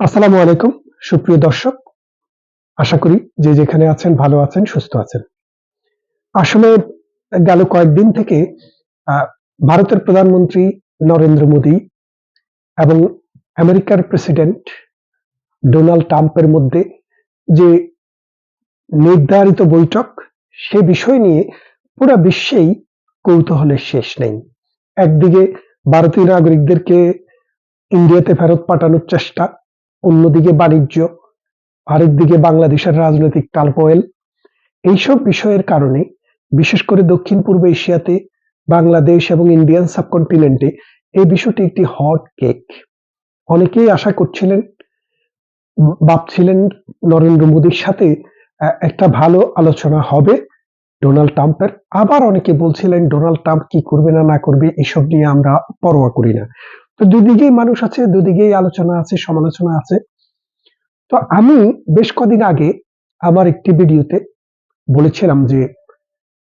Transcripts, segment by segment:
আসসালামু আলাইকুম, সুপ্রিয় দর্শক। আশা করি যে যেখানে আছেন, ভালো আছেন, সুস্থ আছেন। আসলে গেল কয়েকদিন থেকে ভারতের প্রধানমন্ত্রী নরেন্দ্র মোদী এবং আমেরিকার প্রেসিডেন্ট ডোনাল্ড ট্রাম্পের মধ্যে যে নির্ধারিত বৈঠক, সে বিষয় নিয়ে পুরো বিশ্বেই কৌতূহলের শেষ নেই। একদিকে ভারতীয় নাগরিকদেরকে ইন্ডিয়াতে ফেরত পাঠানোর চেষ্টা, অন্যদিকে বাণিজ্য, আরেকদিকে বাংলাদেশের রাজনৈতিক টালপোয়েল। এইসব বিষয়ের কারণে, বিশেষ করে দক্ষিণ পূর্ব এশিয়াতে বাংলাদেশ এবং ইন্ডিয়ান সাবকন্টিনেন্টে এই বিষয়টি একটি হট কেক। অনেকেই আশা করছিলেন, ভাবছিলেন নরেন্দ্র মোদীর সাথে একটা ভালো আলোচনা হবে। ডোনাল্ড ট্রাম্পের, আবার অনেকে বলছিলেন, ডোনাল্ড ট্রাম্প কি করবে না না করবে, এসব নিয়ে আমরা পরোয়া করি না। তো দুদিকেই মানুষ আছে, দুদিকেই আলোচনা আছে, সমালোচনা আছে। তো আমি বেশ কদিন আগে আমার একটি ভিডিওতে বলেছিলাম যে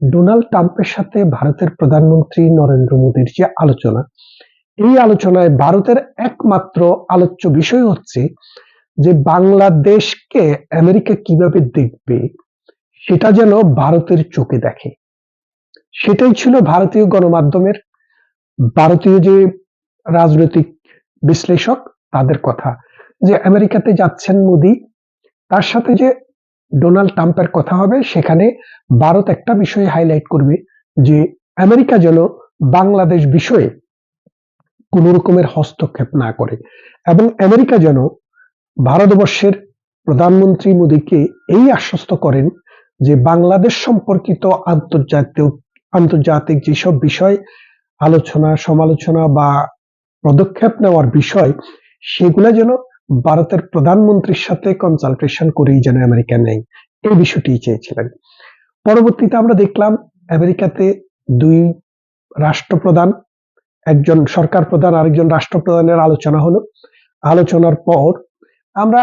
ডোনাল্ড ট্রাম্পের সাথে ভারতের প্রধানমন্ত্রী নরেন্দ্র মোদীর যে আলোচনা, এই আলোচনায় ভারতের একমাত্র আলোচ্য বিষয় হচ্ছে যে বাংলাদেশকে আমেরিকা কীভাবে দেখবে, সেটা যেন ভারতের চোখে দেখে। সেটাই ছিল ভারতীয় গণমাধ্যমের, ভারতীয় যে রাজনৈতিক বিশ্লেষক তাদের কথা যে আমেরিকাতে যাচ্ছেন মোদি, তার সাথে যে ডোনাল্ড ট্রাম্পের কথা হবে সেখানে ভারত একটা বিষয়ে হাইলাইট করবে যে আমেরিকা যেন বাংলাদেশ বিষয়ে কোন রকমের হস্তক্ষেপ না করে এবং আমেরিকা যেন ভারতবর্ষের প্রধানমন্ত্রী মোদীকে এই আশ্বস্ত করেন যে বাংলাদেশ সম্পর্কিত আন্তর্জাতিক আন্তর্জাতিক যেসব বিষয়, আলোচনা, সমালোচনা বা পদক্ষেপ নেওয়ার বিষয়, সেগুলো যেন ভারতের প্রধানমন্ত্রীর সাথে কনসালটেশন করেই যেন আমেরিকা নেই এই বিষয়টি চেয়েছিলেন পরবর্তীতে আমরা দেখলাম আমেরিকাতে দুই রাষ্ট্রপ্রধান, একজন সরকার প্রধান, আরেকজন রাষ্ট্রপ্রধানের আলোচনা হলো। আলোচনার পর আমরা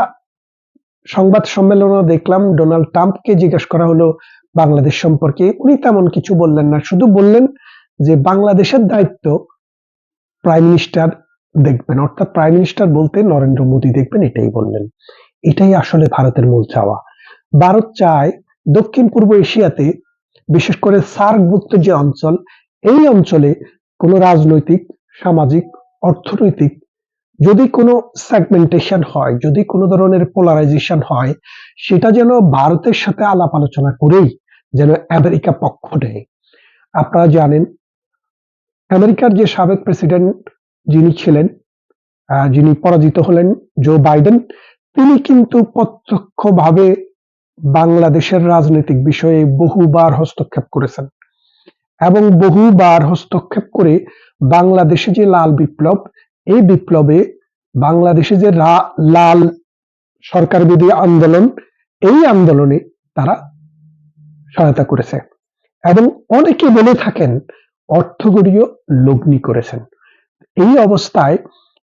সংবাদ সম্মেলনে দেখলাম ডোনাল্ড ট্রাম্পকে জিজ্ঞেস করা হলো, বাংলাদেশ সম্পর্কে। উনি তেমন কিছু বললেন না, শুধু বললেন যে বাংলাদেশের দায়িত্ব প্রাইম মিনিস্টার দেখবেন, অর্থাৎ প্রাইম মিনিস্টার বলতে নরেন্দ্র মোদী দেখবেন, এটাই বললেন। এটাই আসলে ভারতের মূল চাওয়া। ভারত চায় দক্ষিণ পূর্ব এশিয়াতে, বিশেষ করে সার্কভুক্ত যে অঞ্চল, এই অঞ্চলে কোনো রাজনৈতিক, সামাজিক, অর্থনৈতিক যদি কোনো সেগমেন্টেশন হয়, যদি কোনো ধরনের পোলারাইজেশন হয়, সেটা যেন ভারতের সাথে আলাপ আলোচনা করেই যেন আমেরিকা পক্ষ নেয়। আপনারা জানেন আমেরিকার যে সাবেক প্রেসিডেন্ট যিনি ছিলেন যিনি পরাজিত হলেন জো বাইডেন, তিনি কিন্তু প্রত্যক্ষভাবে বাংলাদেশের রাজনৈতিক বিষয়ে বহুবার হস্তক্ষেপ করেছেন এবং বহুবার হস্তক্ষেপ করে বাংলাদেশে যে লাল বিপ্লব, এই বিপ্লবে বাংলাদেশে যে লাল সরকার বিধি আন্দোলন, এই আন্দোলনে তারা সহায়তা করেছে। এবং অনেকে বলে থাকেন অর্থগরীয় লগ্নি করেছেন। এই অবস্থায়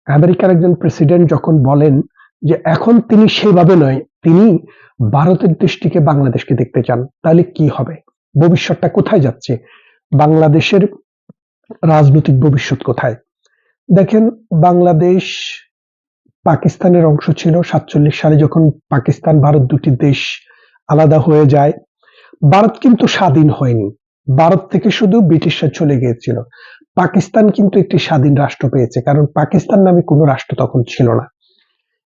আমেরিকার একজন প্রেসিডেন্ট যখন বলেন যে, এখন তিনি সেভাবে নয়, তিনি ভারতের দৃষ্টিকে বাংলাদেশকে দেখতে চান, তাহলে কি হবে? ভবিষ্যৎটা কোথায় যাচ্ছে? বাংলাদেশের রাজনৈতিক ভবিষ্যৎ কোথায়? দেখেন, বাংলাদেশ পাকিস্তানের অংশ ছিল। সাতচল্লিশ সালে যখন পাকিস্তান ভারত দুটি দেশ আলাদা হয়ে যায়, ভারত কিন্তু স্বাধীন হয়নি। ভারত থেকে শুধু ব্রিটিশরা চলে গিয়েছিল। পাকিস্তান কিন্তু একটি স্বাধীন রাষ্ট্র পেয়েছে, কারণ পাকিস্তান নামে কোনো রাষ্ট্র তখন ছিল না।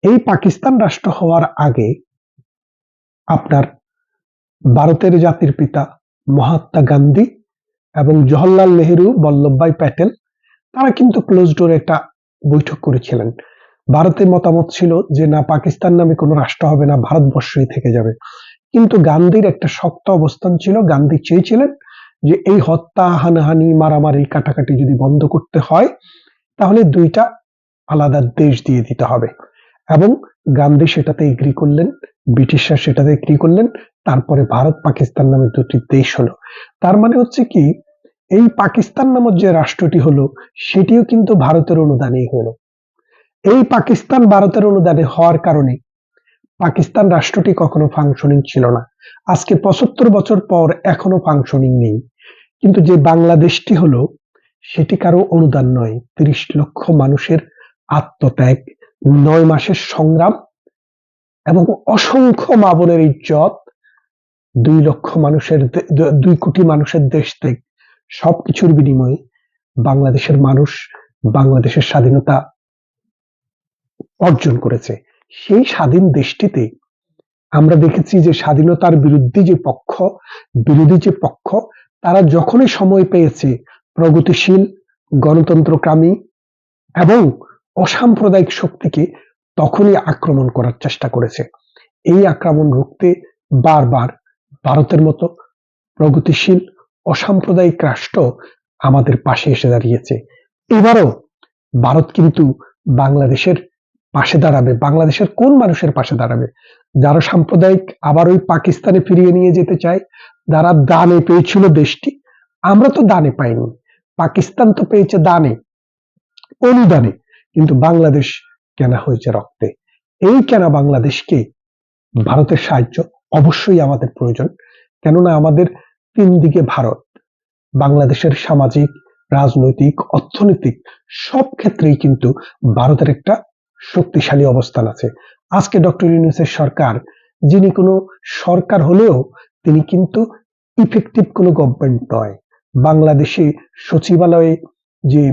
এই পাকিস্তান রাষ্ট্র হওয়ার আগে আপনার ভারতের জাতির পিতা মহাত্মা গান্ধী এবং জওহরলাল নেহেরু, বল্লভভাই প্যাটেল, তারা কিন্তু ক্লোজ ডোরে একটা বৈঠক করেছিলেন। ভারতের মতামত ছিল যে, না, পাকিস্তান নামে কোনো রাষ্ট্র হবে না, ভারতবর্ষই থেকে যাবে। কিন্তু গান্ধীর একটা শক্ত অবস্থান ছিল, গান্ধী চেয়েছিলেন যে এই হত্যা, হানাহানি, মারামারি, কাটাকাটি যদি বন্ধ করতে হয়, তাহলে দুইটা আলাদা দেশ দিয়ে দিতে হবে। এবং গান্ধী সেটাতে এগ্রি করলেন, ব্রিটিশরা সেটাতে এগ্রি করলেন, তারপরে ভারত পাকিস্তান নামে দুটি দেশ হলো। তার মানে হচ্ছে কি, এই পাকিস্তান নামক যে রাষ্ট্রটি হলো, সেটিও কিন্তু ভারতের অনুদানেই হলো। এই পাকিস্তান ভারতের অনুদানে হওয়ার কারণে পাকিস্তান রাষ্ট্রটি কখনো ফাংশনিং ছিল না। আজকে পঁচাত্তর বছর পর এখনও ফাংশনিং নেই। কিন্তু যে বাংলাদেশটি হলো, সেটি কারও অনুদান নয়। তিরিশ লক্ষ মানুষের আত্মত্যাগ, নয় মাসের সংগ্রাম এবং অসংখ্য মা বোনের ইজ্জত, দুই লক্ষ মানুষের দুই কোটি মানুষের দেশ থেকে সবকিছুর বিনিময়ে বাংলাদেশের মানুষ বাংলাদেশের স্বাধীনতা অর্জন করেছে। সেই স্বাধীন দেশটিতে আমরা দেখেছি যে স্বাধীনতার বিরুদ্ধে যে পক্ষ, বিরোধী যে পক্ষ, তারা যখনই সময় পেয়েছে প্রগতিশীল, গণতন্ত্রকামী এবং অসাম্প্রদায়িক শক্তিকে তখনই আক্রমণ করার চেষ্টা করেছে। এই আক্রমণ রুখতে বারবার ভারতের মতো প্রগতিশীল, অসাম্প্রদায়িক রাষ্ট্র আমাদের পাশে এসে দাঁড়িয়েছে। এবারও ভারত কিন্তু বাংলাদেশের পাশে দাঁড়াবে, বাংলাদেশের কোন মানুষের পাশে দাঁড়াবে? যারা সাম্প্রদায়িক, আবার ওই পাকিস্তানে ফিরিয়ে নিয়ে যেতে চায়, যারা দানে পেয়েছিল দেশটি, আমরা তো দানে পাইনি। পাকিস্তান তো পেয়েছে দানে, অনুদানে, কিন্তু বাংলাদেশ কেনা হয়েছে রক্তে। এই কেনা বাংলাদেশকে ভারতের সাহায্য অবশ্যই আমাদের প্রয়োজন, কেননা আমাদের তিন দিকে ভারত, বাংলাদেশের সামাজিক, রাজনৈতিক, অর্থনৈতিক সব ক্ষেত্রেই কিন্তু ভারতের একটা শক্তিশালী অবস্থান আছে। আজকে ডক্টর ইউনুসের সরকার, যিনি কোনো সরকার হলেও তিনি কিন্তু ইফেক্টিভ কোনো গভর্নমেন্ট নয়। বাংলাদেশে সচিবালয়ে যে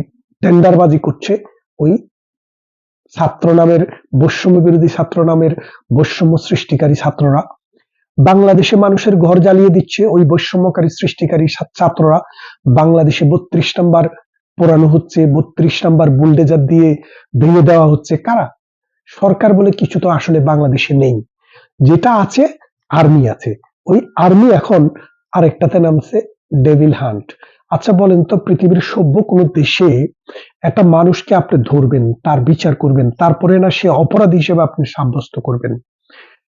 টেন্ডারবাজি করছে, ওই ছাত্র নামের, বৈষম্য বিরোধী ছাত্র নামের বৈষম্য সৃষ্টিকারী ছাত্ররা, বাংলাদেশে মানুষের ঘর জ্বালিয়ে দিচ্ছে ওই বৈষম্যকারী সৃষ্টিকারী ছাত্ররা, বাংলাদেশে বত্রিশ নাম্বার পোড়ানো হচ্ছে, বত্রিশ নাম্বার বুলডেজার দিয়ে ভেঙে দেওয়া হচ্ছে। কারা? সরকার বলে কিছু তো আসলে বাংলাদেশে নেই। যেটা আছে, আর্মি আছে। ওই আর্মি এখন আরেকটাতে নামছে ডেভিল হান্ট। আচ্ছা বলেন তো, পৃথিবীর সভ্য কোনো দেশে একটা মানুষকে আপনি ধরবেন, তার বিচার করবেন, তারপরে না সে অপরাধী হিসেবে আপনি সাব্যস্ত করবেন।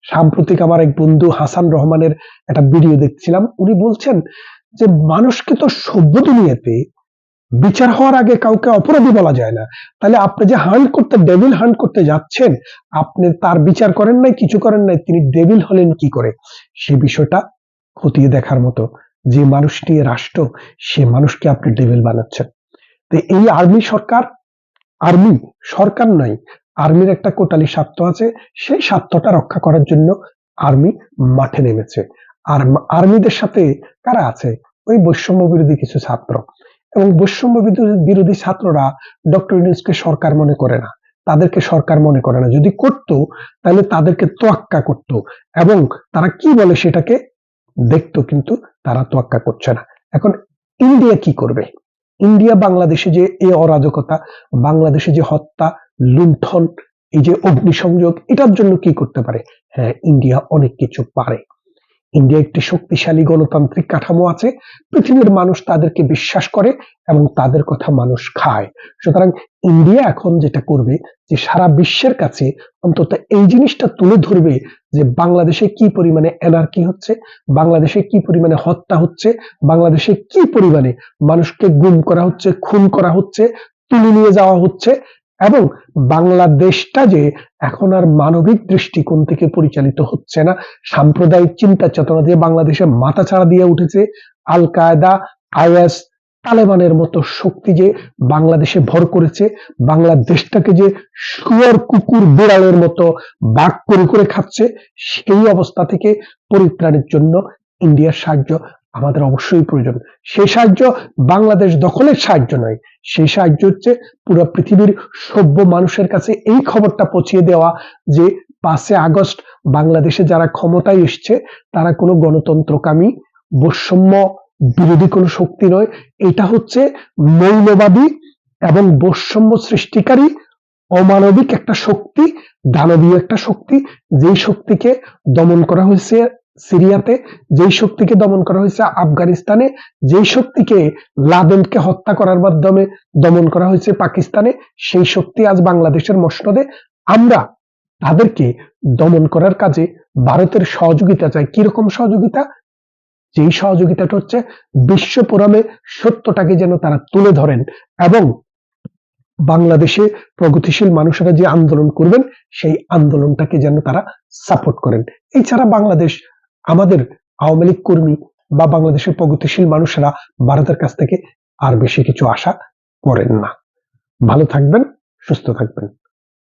সাম্প্রতিক আমার এক বন্ধু হাসান রহমানের একটা ভিডিও দেখছিলাম। উনি বলছেন যে, মানুষকে তো সভ্য দুনিয়াতে বিচার হওয়ার আগে কাউকে অপরাধী বলা যায় না। তাহলে আপনি যে হান্ট করতে ডেভিল হান্ট করতে যাচ্ছেন, আপনি তার বিচার করেন নাই, কিছু করেন নাই, তিনি ডেভিল হলেন কি করে? সে বিষয়টা খতিয়ে দেখার মতো যে মানুষ নিয়ে রাষ্ট্র, সে মানুষকে আপনি ডেভিল বানাচ্ছেন। তো এই আর্মি সরকার আর্মি সরকার নয় আর্মির একটা কোটালি স্বার্থ আছে, সেই স্বার্থটা রক্ষা করার জন্য আর্মি মাঠে নেমেছে। আর আর্মিদের সাথে কারা আছে? ওই বৈষম্য বিরোধী কিছু ছাত্র। এবং বৈষম্য বিরোধী- ছাত্ররা ডক্টর ইউনুসকে সরকার মনে করে না। তাদেরকে সরকার মনে করে না। যদি করত, তাহলে তাদেরকে তোয়াক্কা করত এবং তারা কি বলে সেটাকে দেখতো কিন্তু তারা তোয়াক্কা করছে না। এখন ইন্ডিয়া কি করবে? ইন্ডিয়া বাংলাদেশে যে এই অরাজকতা, বাংলাদেশে যে হত্যা, লুণ্ঠন, এই যে অগ্নিসংযোগ, এটার জন্য কি করতে পারে? হ্যাঁ ইন্ডিয়া অনেক কিছু পারে। ইন্ডিয়া একটি শক্তিশালী গণতান্ত্রিক কাঠামো আছে। পৃথিবীর মানুষ তাদেরকে বিশ্বাস করে এবং তাদের কথা মানুষ খায়। সুতরাং ইন্ডিয়া এখন যেটা করবে, যে সারা বিশ্বের কাছে অন্তত এই জিনিসটা তুলে ধরবে যে বাংলাদেশে কি পরিমাণে এনার্কি হচ্ছে, বাংলাদেশে কি পরিমাণে হত্যা হচ্ছে, বাংলাদেশে কি পরিমাণে মানুষকে গুম করা হচ্ছে, খুন করা হচ্ছে, তুলে নিয়ে যাওয়া হচ্ছে এবং বাংলাদেশটা যে এখন আর মানবিক দৃষ্টিকোণ থেকে পরিচালিত হচ্ছে না, সাম্প্রদায়িক চিন্তা চেতনা দিয়ে বাংলাদেশে মাথা ছাড়া দিয়ে উঠেছে আল কায়দা, আইএস, তালেবানের মতো শক্তি যে বাংলাদেশে ভর করেছে, বাংলাদেশটাকে যে শুয়ার কুকুর বিড়ালের মতো বাঘ করে করে খাচ্ছে, সেই অবস্থা থেকে পরিত্রাণের জন্য ইন্ডিয়ার সাহায্য আমাদের অবশ্যই প্রয়োজন। সেই সাহায্য বাংলাদেশ দখলের সাহায্য নয় সেই সাহায্য হচ্ছে পুরো পৃথিবীর সভ্য মানুষের কাছে এই খবরটা পৌঁছিয়ে দেওয়া যে পাঁচে আগস্ট বাংলাদেশে যারা ক্ষমতায় এসছে, তারা কোনো গণতন্ত্রকামী, বৈষম্য বিরোধী কোনো শক্তি নয়। এটা হচ্ছে মৌলবাদী এবং বৈষম্য সৃষ্টিকারী অমানবিক একটা শক্তি, দানবীয় একটা শক্তি, যেই শক্তিকে দমন করা হয়েছে সিরিয়াতে যেই শক্তিকে দমন করা হয়েছে আফগানিস্তানে, যেই শক্তিকে লাদেনকে হত্যা করার মাধ্যমে দমন করা হয়েছে পাকিস্তানে, সেই শক্তি আজ বাংলাদেশের মসনদে। আমরা তাদেরকে দমন করার কাজে ভারতের সহযোগিতা চাই। কীরকম সহযোগিতা? যেই সহযোগিতাটা হচ্ছে বিশ্ব ফোরামে সত্যটাকে যেন তারা তুলে ধরেন এবং বাংলাদেশে প্রগতিশীল মানুষেরা যে আন্দোলন করবেন, সেই আন্দোলনটাকে যেন তারা সাপোর্ট করেন। এছাড়া বাংলাদেশ আমাদের আওয়ামী লীগ কর্মী বা বাংলাদেশের প্রগতিশীল মানুষেরা ভারতের কাছ থেকে আর বেশি কিছু আশা করেন না। ভালো থাকবেন, সুস্থ থাকবেন।